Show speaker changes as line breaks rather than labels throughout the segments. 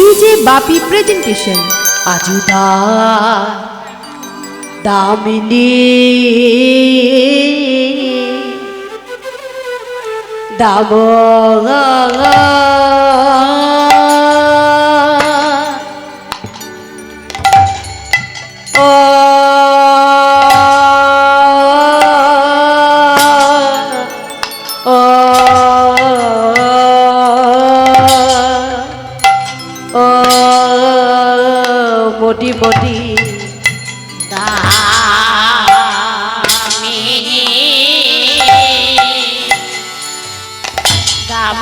DJ Bapi presentation
আজুদা দামিনী দাম মোটি
দামিনী দাম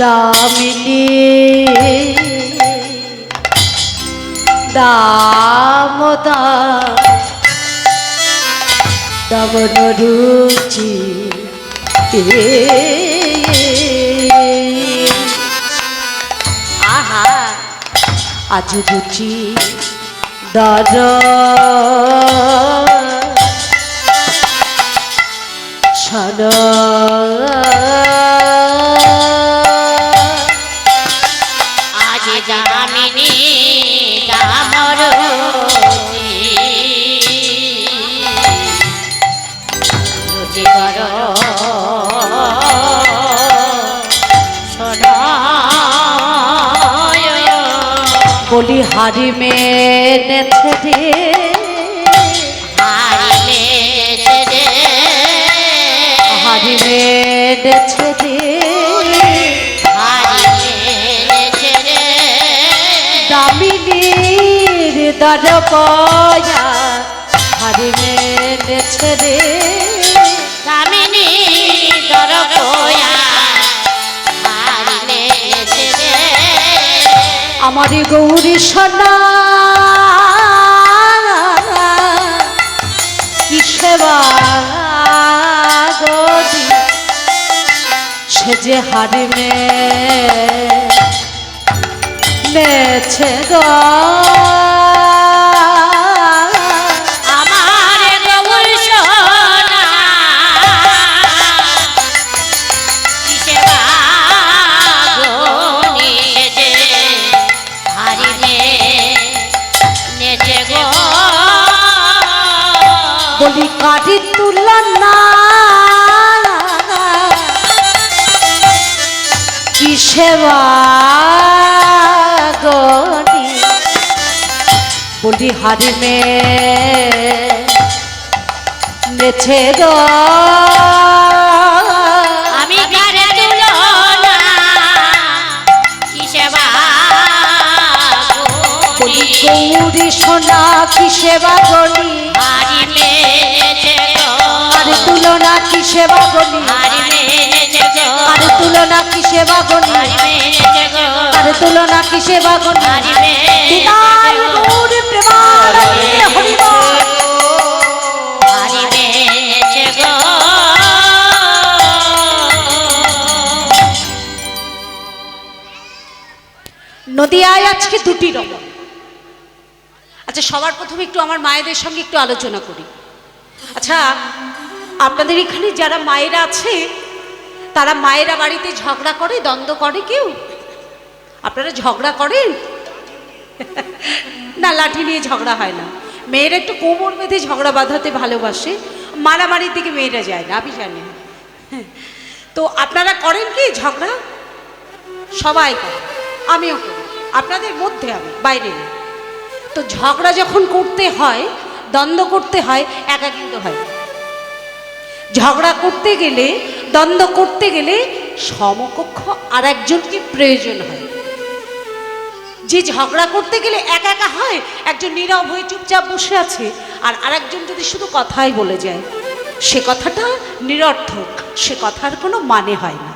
দামিনী। দামদা। দমন রুচি আহা আজ রুচি দর। সন বলি হারি মেনেছে রে হারি মেনেছে রে দামিনীর দর পয়া হারি মেনেছে রে আমার গৌরী সোনা কি সেবা সে যে হারি মে মেছে গো। বলি কাটি তুলনা কি সেবা গনি বলি হারি মে নেছে গো।
আমি গারে
সোনা কি সেবা তুলনা কি সেবা গনি আর তুলনা কি সেবা গনি আর তুলনা কি সেবা গনি গৌর নদিয়ায় আজকে দুটি রকম আচ্ছা সবার প্রথমে একটু আমার মায়েদের সঙ্গে একটু আলোচনা করি। আচ্ছা আপনাদের এখানে যারা মায়েরা আছে, তারা মায়েরা বাড়িতে ঝগড়া করে, দ্বন্দ্ব করে কেউ? আপনারা ঝগড়া করেন? না, লাঠি নিয়ে ঝগড়া হয় না। মেয়েরা একটু কোমর বেঁধে ঝগড়া বাঁধাতে ভালোবাসে। মারামারির দিকে মেয়েরা যায় না আমি জানি তো আপনারা করেন কি ঝগড়া? সবাই করে। আমিও করি। আপনাদের মধ্যে আমি, বাইরে তো ঝগড়া যখন করতে হয়, দ্বন্দ্ব করতে হয় একা কিন্তু হয়। ঝগড়া করতে গেলে, দ্বন্দ্ব করতে গেলে সমকক্ষ আর একজনকে প্রয়োজন হয়। যে ঝগড়া করতে গেলে একা একা হয়, একজন নীরব হয়ে চুপচাপ বসে আছে, আর আরেকজন যদি শুধু কথাই বলে যায়, সে কথাটা নিরর্থক, সে কথার কোনো মানে হয় না।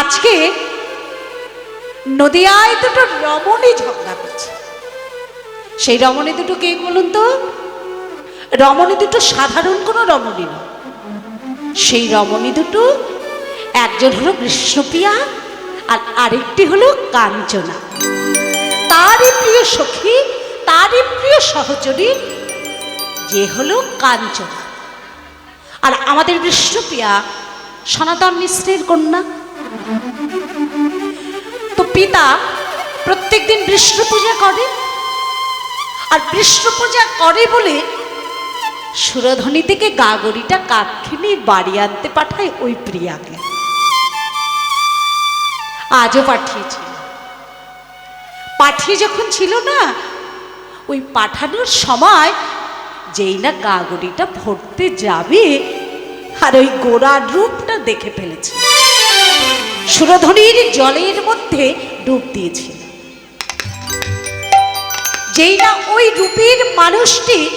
আজকে নদিয়ায় দুটো রমণী ঝগড়া করছে। সেই রমণী দুটো কে বলুন তো? রমণী দুটো সাধারণ কোনো রমণী নয়। সেই রমণী দুটো, একজন হলো কৃষ্ণপ্রিয়া আর আরেকটি হলো কাঞ্চনা। তারই প্রিয় সখী, তারই প্রিয় সহচরী, যে হলো কাঞ্চনা। আর আমাদের বিষ্ণুপ্রিয়া সনাতন মিশ্রের কন্যা। তো পিতা প্রত্যেকদিন বিষ্ণু পূজা করে। আর বিষ্ণু পূজা করে বলে সুরধ্বনি থেকে গাগরিটা কাক্ষিনী বাড়ি আনতে পাঠায় ওই প্রিয়াকে। আজও পাঠিয়েছিল। পাঠিয়ে যখন ছিল না, ওই পাঠানোর সময় যেই না গাগরিটা ভরতে যাবে, আর ওই গোড়ার রূপটা দেখে ফেলেছে। সুরধ্বনির জলের মধ্যে ডুব দিয়েছিল। যেই না ওই রূপের মানুষটি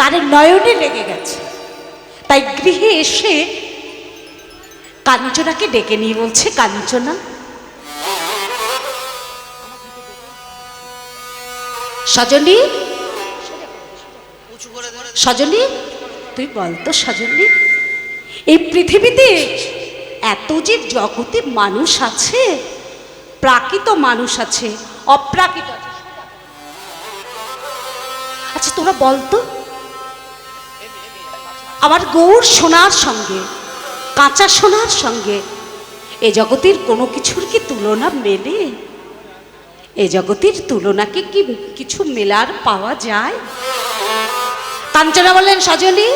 তার নয়নে লেগে গেছে। তাই গৃহে এসে কাঞ্চনাকে ডেকে নিয়ে বলছে, কাঞ্চনা, সজনী সজনী, তুই বলতো সজনী, এই পৃথিবীতে এত যে জগতে মানুষ আছে, প্রাকৃত মানুষ আছে, অপ্রাকৃত আছে। আচ্ছা তোরা বলতো আমার গৌর সোনার সঙ্গে, কাঁচা সোনার সঙ্গে, এ জগতের কোনো কিছুর কি তুলনা মেলে? এ জগতের তুলনাকে কি কিছু মেলার পাওয়া যায়? কাঞ্চনা বললেন, সজনী,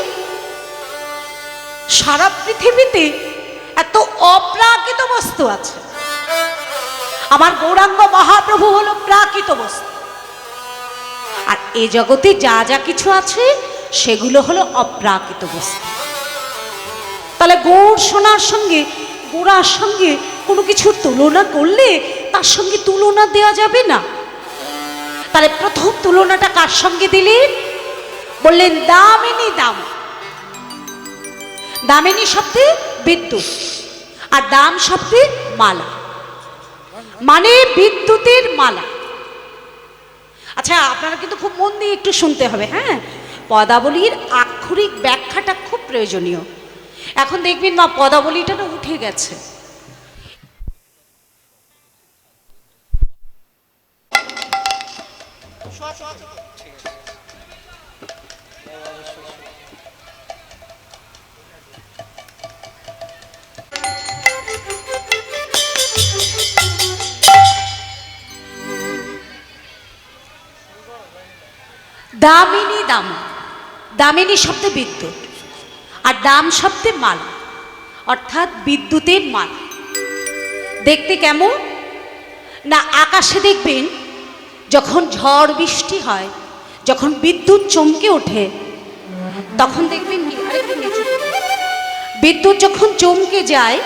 সারা পৃথিবীতে এত অপ্রাকৃত বস্তু আছে। আমার গৌরাঙ্গ মহাপ্রভু হলো প্রাকৃত বস্তু। আর এ জগতে যা যা কিছু আছে সেগুলো হলো অপ্রাকৃত বস্তু। তাহলে গৌর সোনার সঙ্গে, গোড়ার সঙ্গে কোনো কিছুর তুলনা করলে তার সঙ্গে তুলনা দেওয়া যাবে না। তাহলে প্রথম তুলনাটা কার সঙ্গে দিলেন বললেন, দামিনী দাম। দামিনী শব্দে বিদ্যুৎ, আর দাম শব্দে মালা। মানে বিদ্যুতের মালা। আচ্ছা আপনারা কিন্তু খুব মন দিয়ে একটু শুনতে হবে হ্যাঁ? পদাবলীর আক্ষরিক ব্যাখ্যাটা খুব প্রয়োজনীয়। এখন দেখবেন মা পদাবলীটা না উঠে গেছে। দামিনী দাম। দামিনী শব্দে বিদ্যুৎ, আর দাম শব্দে মাল, অর্থাৎ বিদ্যুতের মাল। দেখতে কেমন? না, আকাশে দেখবেন যখন ঝড় বৃষ্টি হয়, যখন বিদ্যুৎ চমকে ওঠে, তখন দেখবেন। বিদ্যুৎ যখন চমকে যায়,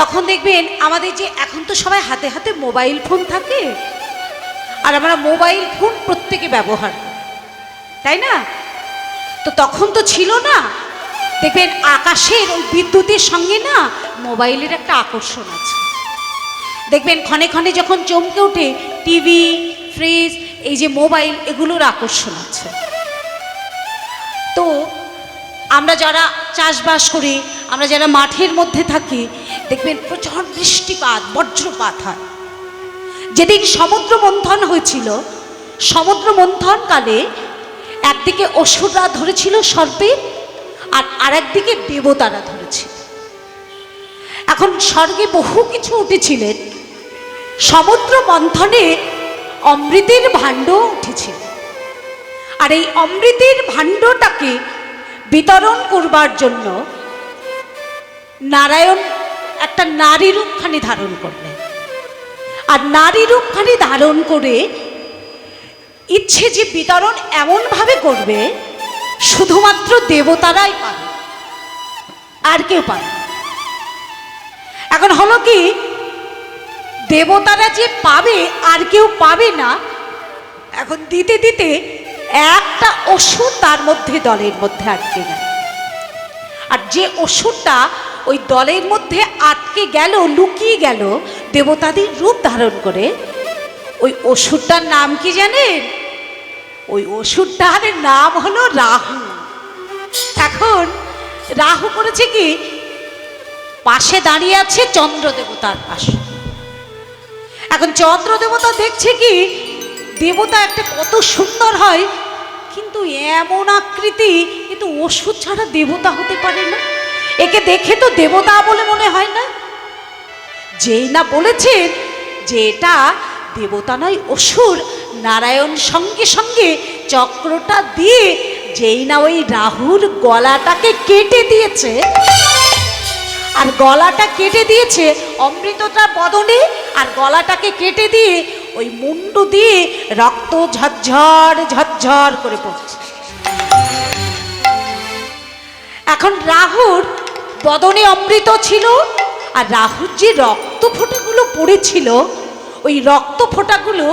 তখন দেখবেন আমাদের যে এখন তো সবাই হাতে হাতে মোবাইল ফোন থাকে, আর আমরা মোবাইল ফোন প্রত্যেকে ব্যবহার তাই না? তো তখন তো ছিল না। দেখবেন আকাশের ওই বিদ্যুতের সঙ্গে না মোবাইলের একটা আকর্ষণ আছে। দেখবেন ক্ষণে ক্ষণে যখন চমকে ওঠে টিভি, ফ্রিজ, এই যে মোবাইল, এগুলোর আকর্ষণ আছে। তো আমরা যারা চাষবাস করি, আমরা যারা মাঠের মধ্যে থাকি, দেখবেন প্রচণ্ড বৃষ্টিপাত, বজ্রপাত হয়। যেদিন সমুদ্র মন্থন হয়েছিল, সমুদ্র মন্থনকালে একদিকে অসুররা ধরেছিল সর্পে, আর আরেকদিকে দেবতারা ধরেছিল। এখন স্বর্গে বহু কিছু উঠেছিলেন। সমুদ্র মন্থনে অমৃতের ভাণ্ড উঠেছিল। আর এই অমৃতের ভাণ্ডটাকে বিতরণ করবার জন্য নারায়ণ একটা নারী রূপখানি ধারণ করলেন। আর নারী রূপখানি ধারণ করে ইচ্ছে যে বিতরণ এমনভাবে করবে, শুধুমাত্র দেবতারাই পাবে, আর কেউ পাবে এখন হলো কি, দেবতারা যে পাবে, আর কেউ পাবে না, এখন দিতে দিতে একটা ওষুধ তার মধ্যে দলের মধ্যে আটকে গেল। আর যে ওষুধটা ওই দলের মধ্যে আটকে গেল, লুকিয়ে গেল, দেবতাদের রূপ ধারণ করে ওই ওষুধটার নাম কি জানেন? ওই ওষুধটার নাম হলো রাহু। এখন রাহু করেছে কি? পাশে দাঁড়িয়ে আছে চন্দ্র দেবতার পাশে। এখন চন্দ্র দেবতা দেখছে কি? দেবতা একটা কত সুন্দর হয়, কিন্তু এমন আকৃতি, কিন্তু ওষুধ ছাড়া দেবতা হতে পারে না। একে দেখে তো দেবতা বলে মনে হয় না। যেই না বলেছেন যে এটা দেবতা নয় অসুর, নারায়ণ সঙ্গে সঙ্গে চক্রটা দিয়ে যেই না ওই রাহুর গলাটাকে কেটে দিয়েছে। আর গলাটা কেটে দিয়েছে অমৃতটা বদনে, আর গলাটাকে কেটে দিয়ে ওই মুন্ডু দিয়ে রক্ত ঝরঝর ঝরঝর করে পড়ছে। এখন রাহুর বদনে অমৃত ছিল, আর রাহুর যে রক্ত ফোঁটাগুলো পড়েছিল ওই রক্ত ফোঁটাগুলো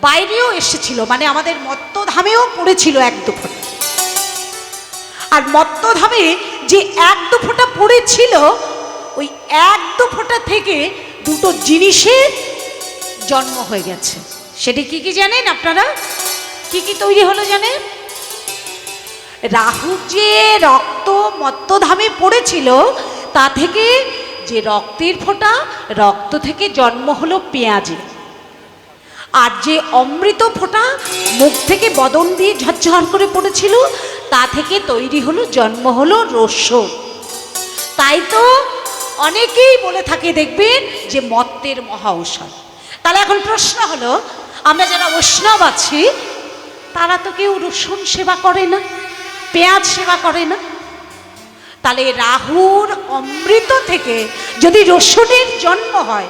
বাইরেও এসেছিল মানে আমাদের মত্তধামেও পড়েছিল এক দু ফোঁটা। আর মত্তধামে যে এক দু ফোঁটা পড়েছিল, ওই এক দু ফোঁটা থেকে দুটো জিনিসের জন্ম হয়ে গেছে। সেটি কি কি জানেন আপনারা? কি কি তৈরি হলো জানেন? রাহু যে রক্ত মত্তধামে পড়েছিল, তা থেকে যে রক্তের ফোঁটা, রক্ত থেকে জন্ম হলো পেঁয়াজে। আর যে অমৃত ফোঁটা, মুখ থেকে বদন দিয়ে ঝরঝর করে পড়েছিল, তা থেকে তৈরি হলো, জন্ম হলো রসুন তাই তো অনেকেই বলে থাকে, দেখবেন যে মত্তের মহা ঔষধ। তাহলে এখন প্রশ্ন হলো, আমরা যারা বৈষ্ণব আছি, তারা তো কেউ রসুন সেবা করে না, পেঁয়াজ সেবা করে না। তাহলে রাহুর অমৃত থেকে যদি রসুনের জন্ম হয়,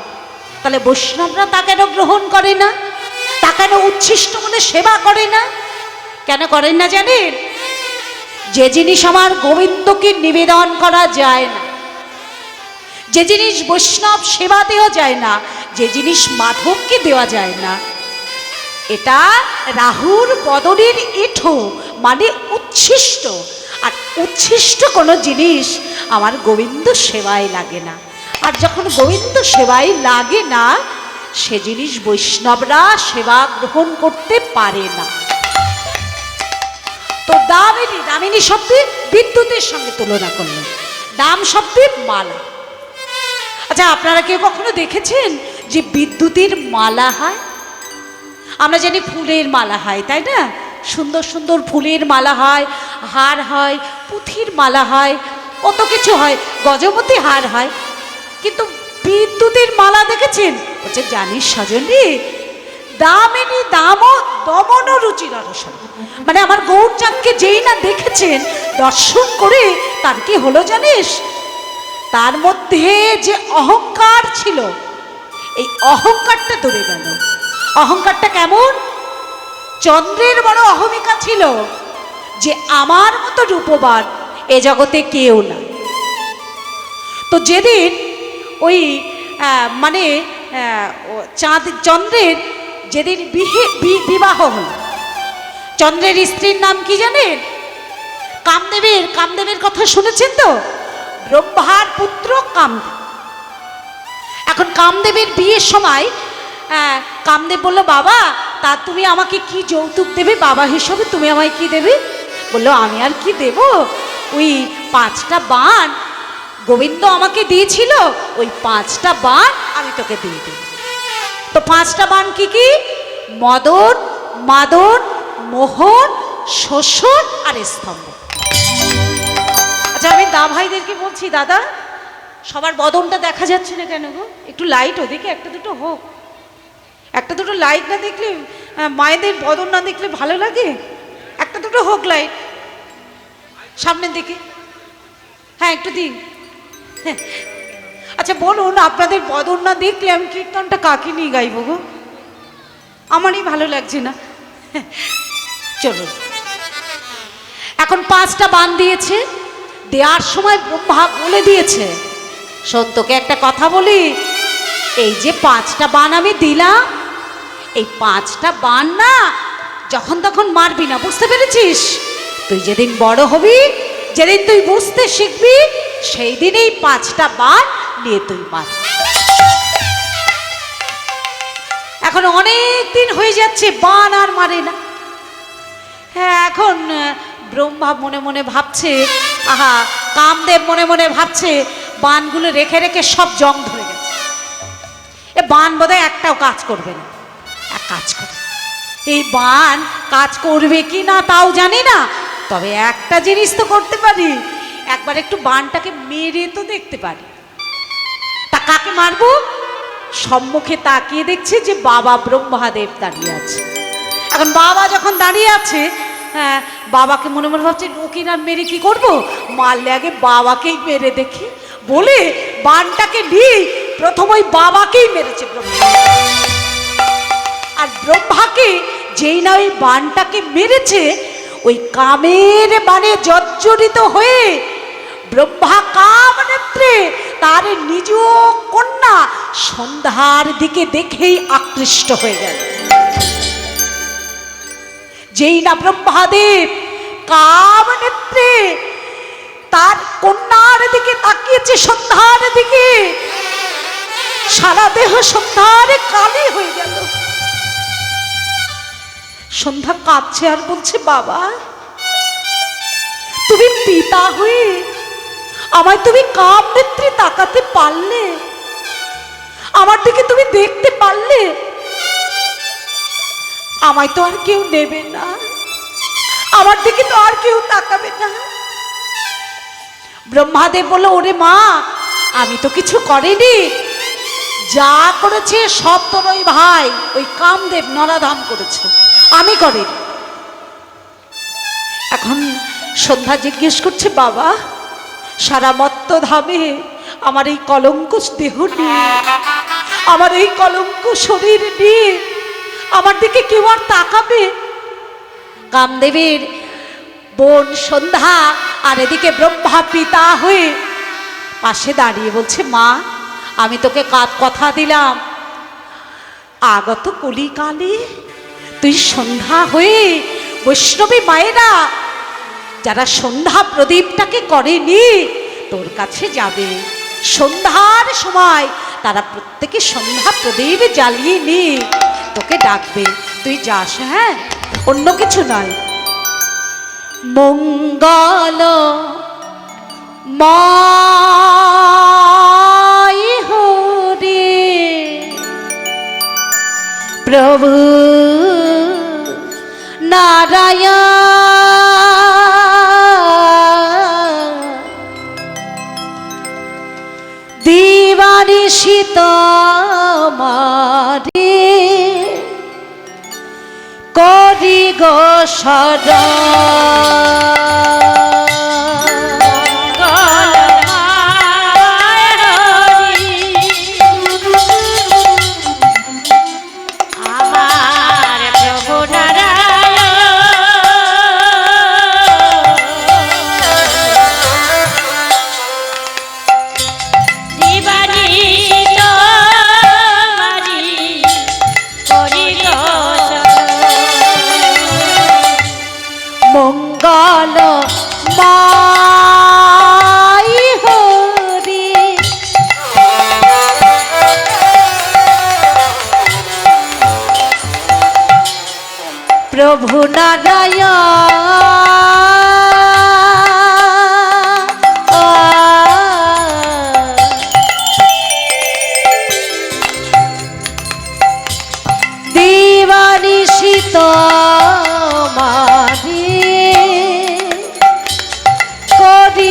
তাহলে বৈষ্ণবরা তা কেন গ্রহণ করে না? তা কেন উচ্ছিষ্ট বলে সেবা করে না? কেন করেন না জানেন? যে জিনিস আমার গোবিন্দকে নিবেদন করা যায় না, যে জিনিস বৈষ্ণব সেবা দেওয়া যায় না, যে জিনিস মাধবকে দেওয়া যায় না, এটা রাহুর বদনের এঠো মানে উচ্ছিষ্ট। আর উচ্ছিষ্ট কোনো জিনিস আমার গোবিন্দ সেবায় লাগে না। আর যখন গোবিন্দ সেবায় লাগে না, সে জিনিস বৈষ্ণবরা সেবা গ্রহণ করতে পারে না। তো দামিনী দামিনী শব্দে বিদ্যুতের সঙ্গে তুলনা করলেন। দাম শব্দে মালা। আচ্ছা আপনারা কেউ কখনো দেখেছেন যে বিদ্যুতের মালা হয়? আমরা জানি ফুলের মালা হয়, তাই না? সুন্দর সুন্দর ফুলের মালা হয়, হার হয়, পুঁথির মালা হয়, কত কিছু হয় গজমতি হার হয়। কিন্তু বিদ্যুতের মালা দেখেছেন? বলছে, জানিস সজনী, দামেনি দামও দমন রুচি রসন মানে আমার গৌরচাঁদকে যেই না দেখেছেন, দর্শন করে তার কি হলো জানিস? তার মধ্যে যে অহংকার ছিল, এই অহংকারটা দূরে গেল। অহংকারটা কেমন? চন্দ্রের বড় অহমিকা ছিল যে আমার মতো রূপবান এ জগতে কেউ না। তো যেদিন ওই মানে চাঁদ, চন্দ্রের যেদিন বিহে বিবাহ হল, চন্দ্রের স্ত্রীর নাম কি জানেন? কামদেবের কামদেবের কথা শুনেছেন তো? ব্রহ্মার পুত্র কামদেব। এখন কামদেবের বিয়ের সময় কামদেব বলল, বাবা তা তুমি আমাকে কি যৌতুক দেবে? বাবা হিসাবে তুমি আমায় কি দেবে? বলল, আমি আর কি দেব? ওই পাঁচটা বান গোবিন্দ আমাকে দিয়েছিল, ওই পাঁচটা বান আমি তোকে দিয়ে দেব। তো পাঁচটা বান কি কি? মদন, মাদন, মোহন, শোষণ আর স্তম্ভ। আচ্ছা আমি দা ভাইদেরকে বলছি, দাদা, সবার বদনটা দেখা যাচ্ছে না কেন গো? একটু লাইট ওদিকে, একটা দুটো হোক। একটা দুটো লাইট না দেখলে মায়েদের বদন না দেখলে ভালো লাগে? একটা দুটো হোক লাইট সামনের দিকে। হ্যাঁ একটু দিন। হ্যাঁ। আচ্ছা বলুন, আপনাদের বদন না দেখলে আমি কীর্তনটা কাকে নিয়ে গাইব গো? আমারই ভালো লাগছে না। চলুন। এখন পাঁচটা বান দিয়েছে। দেওয়ার সময় ব্রহ্মা বলে দিয়েছে সত্যকে একটা কথা বলি, এই যে পাঁচটা বান আমি দিলাম এই পাঁচটা বান না যখন তখন মারবি না, বুঝতে পেরেছিস? তুই যেদিন বড় হবি, যেদিন তুই বুঝতে শিখবি সেই দিনেই পাঁচটা বান নিয়ে তুই মার। এখন অনেক দিন হয়ে যাচ্ছে, বান আর মারে না। হ্যাঁ এখন ব্রহ্মা মনে মনে ভাবছে, আহা, কামদেব মনে মনে ভাবছে, বানগুলো রেখে রেখে সব জং ধরে গেছে। এ বান বোধহয় একটাও কাজ করবে না। কাজ করে। এই বান কাজ করবে কি না তাও জানি না, তবে একটা জিনিস তো করতে পারি। একবার একটু বানটাকে মেরে তো দেখতে পারি। তা কাকে মারবো? সম্মুখে তাকিয়ে দেখছে যে বাবা ব্রহ্মাদেব দাঁড়িয়ে আছে। এখন বাবা যখন দাঁড়িয়ে আছে হ্যাঁ বাবাকে মনে মনে ভাবছে নকিন আর মেরে কি করব? মারলে আগে বাবাকেই মেরে দেখি। বলে বানটাকে নিয়ে প্রথম ওই বাবাকেই মেরেছে ব্রহ্মা আর ব্রহ্মাকে যেই না ওই বানটাকে মেরেছে, ওই কামের বানে জর্জরিত হয়ে ব্রহ্মা কাম নেত্রে তার নিজ কন্যা সন্ধ্যার দিকে দেখেই আকৃষ্ট হয়ে গেল। যেই না ব্রহ্মাদেব কাম নেত্রে তার কন্যার দিকে তাকিয়েছে সন্ধ্যার দিকে, সারা দেহ সন্ধ্যার কালে হয়ে গেল। সন্ধ্যা কাঁদছে আর বলছে, বাবা, তুমি পিতা হয়ে আমায় তুমি কাম তাকাতে পারলে? আমার দিকে তুমি দেখতে পারলে? আমায় তো আর কেউ নেবে না। আমার দিকে তো আর কেউ তাকাবে না। ব্রহ্মাদেব বলল, ওরে মা, আমি তো কিছু করিনি। যা করেছে সব তোর ওই ভাই, ওই কামদেব নরাধাম করেছে। আমি করিনি। এখন সন্ধ্যা জিজ্ঞেস করছে, বাবা, সারা মত্ত ধামে আমার এই কলঙ্ক দেহ নিয়ে আমার এই কলঙ্ক শরীর নিয়ে আমার দিকে কেউ আর তাকাবে? কামদেবের বোন সন্ধ্যা আর এদিকে ব্রহ্মা পিতা হয়ে পাশে দাঁড়িয়ে বলছে, মা আমি তোকে কথা দিলাম। আগত কলিকালে তুই সন্ধ্যা হয়ে বৈষ্ণবী মায়েরা যারা সন্ধ্যা প্রদীপটাকে করেনি, তোর কাছে যাবে। সন্ধ্যার সময় তারা প্রত্যেকে সন্ধ্যা প্রদীপ জ্বালিয়ে নি তোকে ডাকবে, তুই যাস হ্যাঁ? অন্য কিছু নয়। মঙ্গল মাই প্রভু। নারায়ণ। দিবানি সীতামারে করি গো সদা।
করি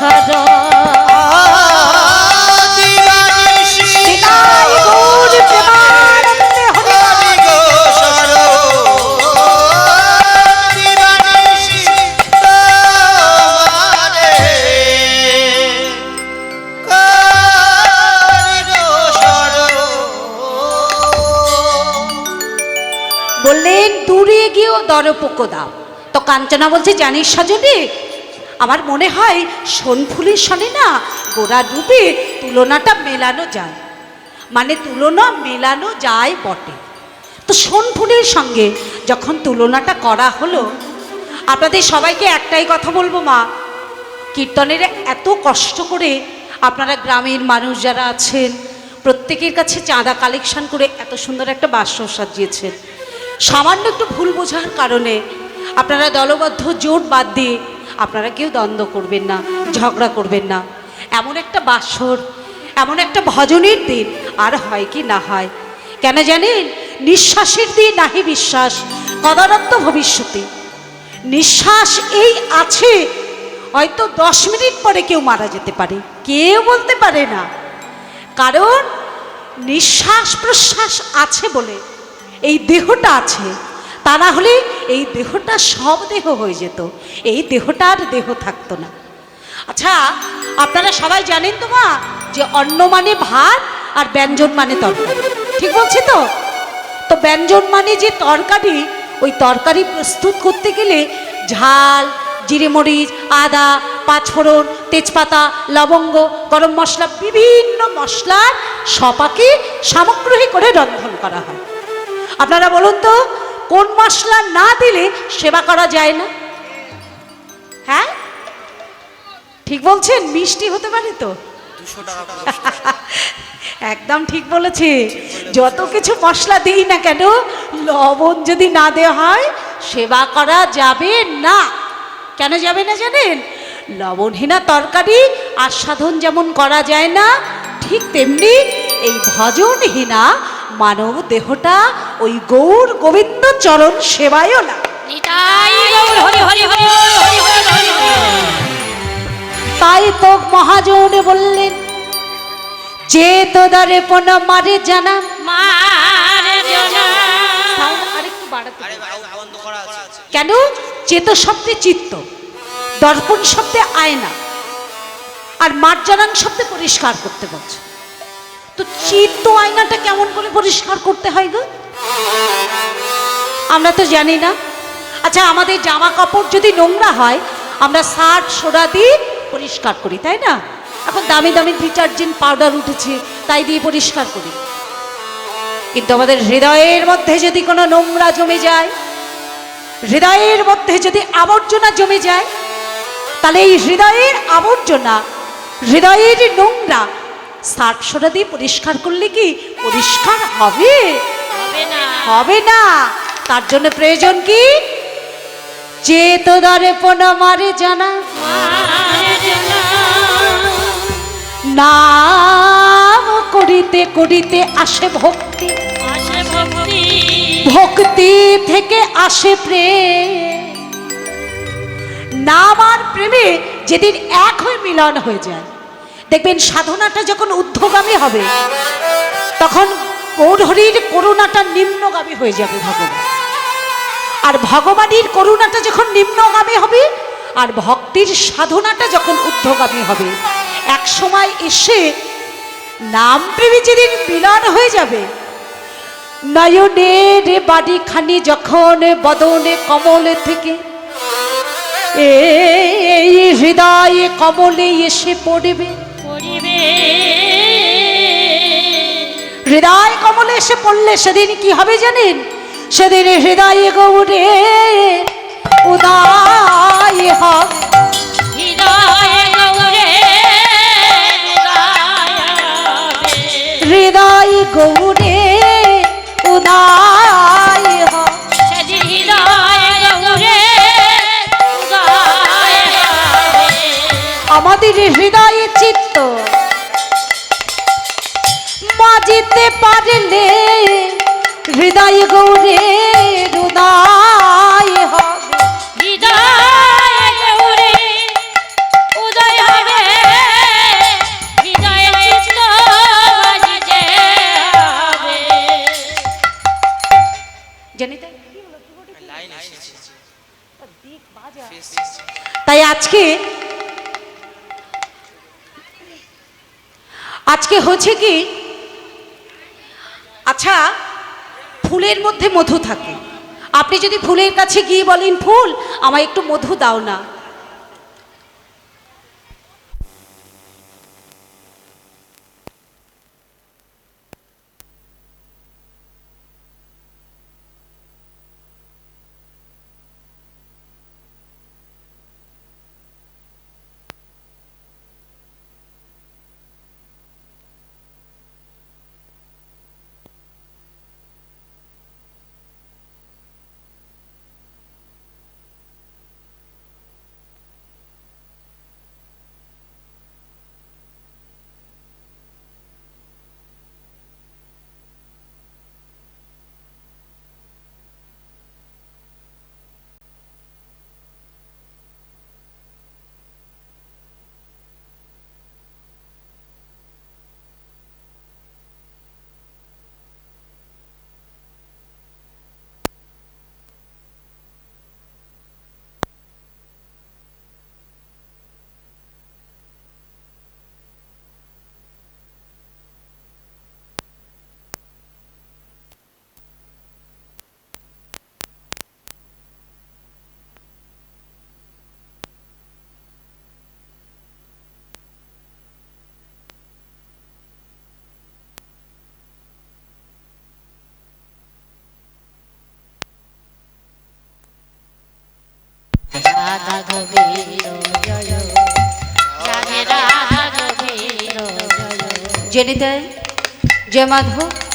হরি বললেন দূরে গিয়েও দরপোক দাও। তো কাঞ্চনা বলছে জানিস সজনে আমার মনে হয় সোনফুলির সনে না? গোড়া ডুবে তুলনাটা মেলানো যায়। মানে তুলনা মেলানো যায় বটে। তো সোনফুলির সঙ্গে যখন তুলনাটা করা হলো, আপনাদের সবাইকে একটাই কথা বলব মা। কীর্তনের এত কষ্ট করে আপনারা গ্রামের মানুষ যারা আছেন, প্রত্যেকের কাছে চাঁদা কালেকশন করে এত সুন্দর একটা বাস্য সাজিয়েছেন। সামান্য একটু ভুল বোঝার কারণে আপনারা দলবদ্ধ জোট বাদ দিয়ে আপনারা কেউ দ্বন্দ্ব করবেন না, ঝগড়া করবেন না। এমন একটা বাসর, এমন একটা ভজনের দিন আর হয় কি না হয়। কেন জানেন? নিঃশ্বাসের দিন নাহি বিশ্বাস কদারত্ব ভবিষ্যতে। নিঃশ্বাস এই আছে, হয়তো দশ মিনিট পরে কেউ মারা যেতে পারে, কেউ বলতে পারে না। কারণ নিঃশ্বাস প্রশ্বাস আছে বলে, এই দেহটা আছে। তা না হলে এই দেহটা সব দেহ হয়ে যেত। এই দেহটা আর দেহ থাকতো না। আচ্ছা আপনারা সবাই জানেন তো মা, যে অন্ন মানে ভাত আর ব্যঞ্জন মানে তরকারি। ঠিক বলছি তো? তো ব্যঞ্জন মানে যে তরকারি, ওই তরকারি প্রস্তুত করতে গেলে ঝাল, জিরে মরিচ, আদা, পাঁচফোড়ন, তেজপাতা, লবঙ্গ, গরম মশলা, বিভিন্ন মশলার সপাকে সামগ্রী করে রন্ধন করা হয়। আপনারা বলুন তো কোন মশলা না দিলে সেবা করা যায় না? হ্যাঁ? ঠিক বলছেন? মিষ্টি হতে পারে তো? একদম ঠিক বলেছে। যত কিছু মশলা দিই না কেন লবণ যদি না দেওয়া হয় সেবা করা যাবে না। কেন যাবে না জানেন? লবণহীনা তরকারি আস্বাদন যেমন করা যায় না ঠিক তেমনি এই ভজনহীনা মানব দেহটা ওই গৌর গোবিন্দ চরণ সেবায়ও না তাই তো মহাজন বললেন যে তোদারে পণ মারে জানা কেন চেত শব্দে চিত্ত দর্পণ শব্দে আয়না আর মার্জনাং শব্দে পরিষ্কার করতে বলছে তো চিত্ত আয়নাটা কেমন করে পরিষ্কার করতে হয় গো? আমরা তো জানি না। আচ্ছা আমাদের জামা কাপড় যদি নোংরা হয়, আমরা সার্ফ সোডা দিয়ে পরিষ্কার করি, তাই না? এখন দামি দামি ডিটারজেন্ট পাউডার উঠেছে, তাই দিয়ে পরিষ্কার করি। কিন্তু আমাদের হৃদয়ের মধ্যে যদি কোনো নোংরা জমে যায়, হৃদয়ের মধ্যে যদি আবর্জনা জমে যায়, তাহলে এই হৃদয়ের আবর্জনা, হৃদয়ের নোংরা সার্ফ সোডা দিয়ে পরিষ্কার করলে কি পরিষ্কার হবে?
হবে না।
তার জন্য প্রয়োজন কি? যে তোদারে পোনা মারে জানা। নাম করিতে করিতে আসে ভক্তি।
আসে ভক্তি।
ভক্তি থেকে আসে প্রেম। নাম আর প্রেমে যেদিন এক হয়ে মিলন হয়ে যায় দেখবেন সাধনাটা যখন ঊর্ধ্বগামী হবে, তখন গৌরহরির করুণাটা নিম্নগামী হয়ে যাবে ভগবান। আর ভগবানের করুণাটা যখন নিম্নগামী হবে, আর ভক্তির সাধনাটা যখন ঊর্ধ্বগামী হবে, এক সময় এসে নাম প্রেমী যেদিন মিলন হয়ে যাবে, নয়নের বাড়িখানি যখন বদনে কমল থেকে, এই হৃদয়ে কমলে এসে পড়বে
পড়িবে
হৃদয় কমলে এসে পড়লে সেদিন কি হবে জানেন? সেদিন হৃদয়ে গৌরে উদয় হবে।
হৃদয় গৌরে
উদয় আমাদের হৃদয়ে পারলে হৃদয় গৌরে হৃদয় হবে
হৃদয় গৌরে উদয় হবে। হৃদয়ে চিত্ত বাজিতে হবে।
জানিতে তাই আজকে আজকে হচ্ছে কি আচ্ছা ফুলের মধ্যে মধু থাকে। আপনি যদি ফুলের কাছে গিয়ে বলেন, ফুল, আমায় একটু মধু দাও না। জেনে দেয়? জয় মাধব?